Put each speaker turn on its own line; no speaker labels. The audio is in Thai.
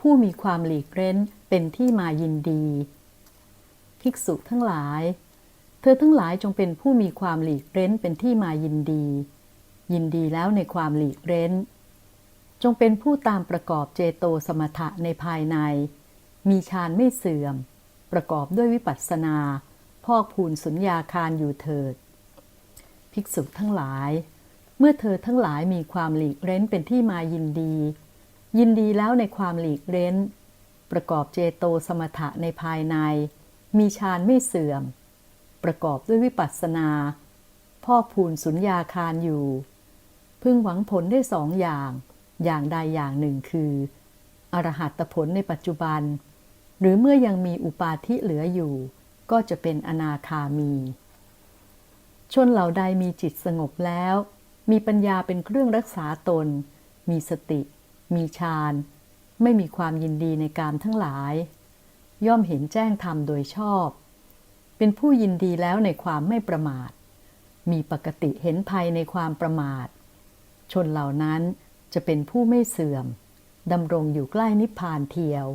ผู้มีความหลีกเร้นเป็นที่มายินดี ภิกษุทั้งหลาย เธอทั้งหลายจงเป็นผู้มีความหลีกเร้นเป็นที่มายินดี ยินดีแล้วในความหลีกเร้น จงเป็นผู้ตามประกอบเจโตสมถะในภายใน มีฌานไม่เสื่อม ประกอบด้วยวิปัสสนา พอกพูนสุญญาคารอยู่เถิด ภิกษุทั้งหลาย เมื่อเธอทั้งหลายมีความหลีกเร้นเป็นที่มายินดี ยินดีแล้วในความหลีกเร้น ประกอบเจโตสมถะในภายใน มีฌานไม่เสื่อม ประกอบด้วยวิปัสสนาพอกพูนสุญญาคารอยู่ พึงหวังผลได้สองอย่าง อย่างใดอย่างหนึ่งคือ อรหัตผลในปัจจุบัน หรือเมื่อยังมีอุปาทิเหลืออยู่ ก็จะเป็นอนาคามี ชนเหล่าใดมีจิตสงบแล้ว มีปัญญาเป็นเครื่องรักษาตน มีสติ มีฌานไม่มีความยินดีในการทั้งหลาย ย่อมเห็นแจ้งธรรมโดยชอบ เป็นผู้ยินดีแล้วในความไม่ประมาท มีปกติเห็นภัยในความประมาท ชนเหล่านั้นจะเป็นผู้ไม่เสื่อมดำรงอยู่ใกล้นิพพานเทียว